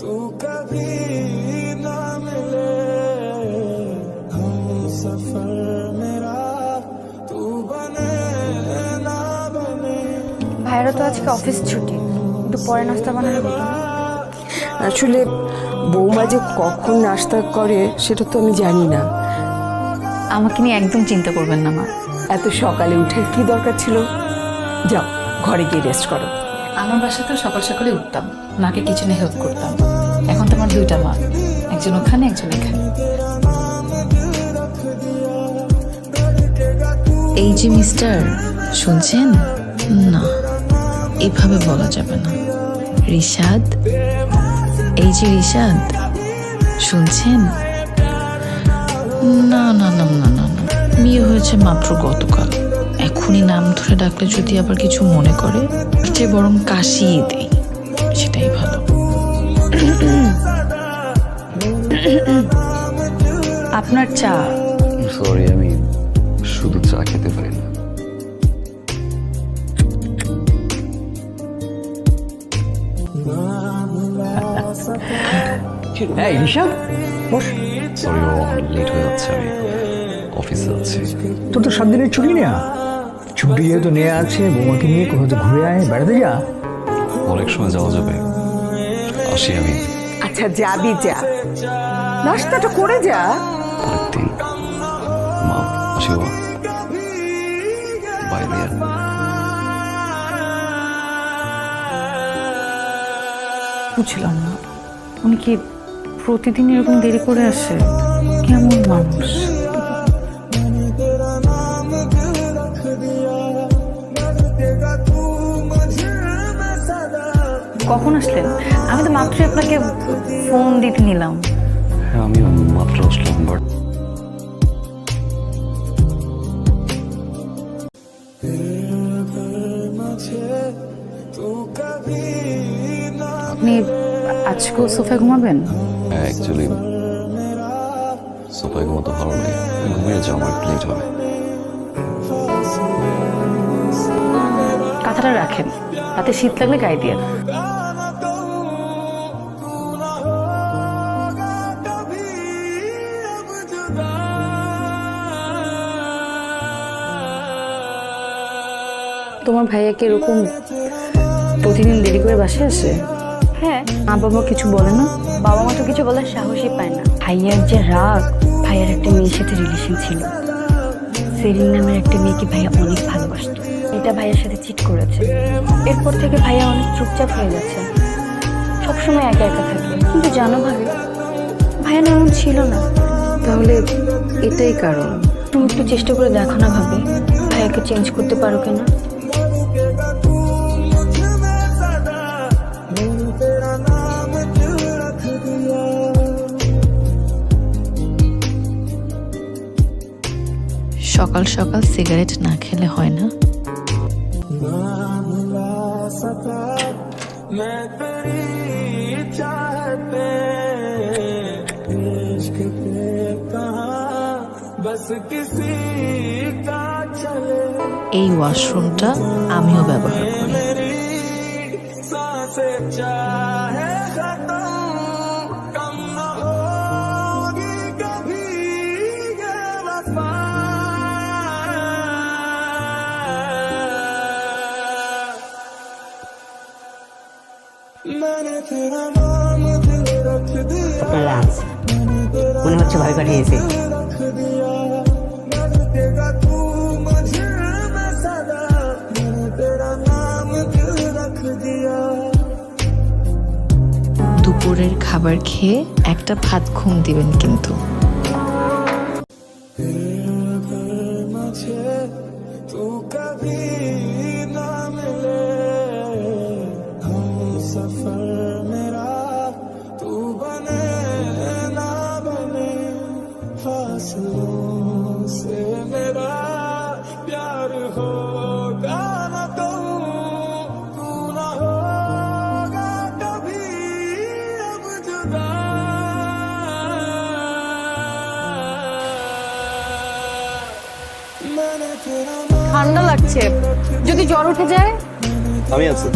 तू कभी ना मिले हम सफर मेरा तू बने ना बने ভাইয়েরও তো আজকে অফিস ছুটি একটু পরে নাস্তা বানালে হতো না? আসলে বৌমা যে কখন নাস্তা করে সেটা তো আমি জানি না আমাকে নিয়ে একদম চিন্তা করবেন না মা এত সকালে উঠে কি দরকার ছিল যাও ঘরে গিয়ে রেস্ট করো আমার বাসাতেও সকাল সকালে উঠতাম মাকে কিচেনে হেল্প করতাম। এখন তো আমার দুইটা মা। একজন ওখানে, একজন এখানে। এই যে মিস্টার, শুনছেন? না, এভাবে বলা যাবে না। রিশাদ? এই যে রিশাদ, শুনছেন? না না না না না না। বিয়ে হয়েছে মাত্র গতকাল। এখনই নাম ধরে ডাকলে যদি আবার কিছু মনে করে চেয়ে বরং কাশিয়ে দেই সেটাই ভালো। আপনার চা? সরি আমি শুধু চা খেতে পারি না। এই ঋষভ বস। সরি ও লেট হয়ে যাচ্ছে আমি অফিসে আছি। তোর তো সাত দিনের ছুটি নেওয়া ছুটি যেহেতু নেওয়া আছে বৌমাকে নিয়ে কোথাও তো ঘুরে আয় বেড়াতে যা। অনেক সময় যাওয়া যাবে। আসি আমি। আচ্ছা যাবি যা। নাস্তাটা করে যা। আরেকদিন। মা আসি বাবা। বাই দিয়া বুঝলাম না। উনি কি প্রতিদিন এরকম দেরি করে আসে? কেমন মানুষ? কখন আসলেন? আমি তো মাত্রই আপনাকে ফোন দিতে নিলাম। হ্যাঁ আমিও মাত্র আসলাম বাট আপনি আজকেও সোফায় ঘুমাবেন? অ্যাকচুয়ালি সোফায় ঘুমাতে ভালো ঘুমিয়ে যাও আমার লেট হবে। কাঁথাটা রাখেন রাতে শীত লাগলে গায়ে দিয়ে তোমার ভাইয়া কি এরকম প্রতিদিন দেরি করে বাসে আসে? হ্যাঁ। মা বাবা কিছু বলে না? বাবা মা তো কিছু বলার সাহসই পায় না। ভাইয়ার যে রাগ ভাইয়ার একটা মেয়ের সাথে রিলেশন ছিল। সেরিন নামের একটা মেয়েকে ভাইয়া অনেক ভালোবাসত। এটা ভাইয়ার সাথে চিট করেছে। এরপর থেকে ভাইয়া অনেক চুপচাপ হয়ে গেছে সবসময় একা একা থাকে। কিন্তু জানো ভাবি ভাইয়া না এমন ছিল না। তাহলে এটাই কারণ। তুমি একটু চেষ্টা করে দেখো না ভাবি ভাইয়াকে চেঞ্জ করতে পারো কিনা? সকাল সকাল সিগারেট না খেলে হয় না। এই ওয়াশরুমটা আমিও ব্যবহার করি। আপনারা মনে হচ্ছে ভয় কাটিয়েছে। দুপুরের খাবার খেয়ে একটা ভাত ঘুম দিবেন কিন্তু। ঠান্ডা লাগছে। যদি জ্বর উঠে যায়? আমি আছি।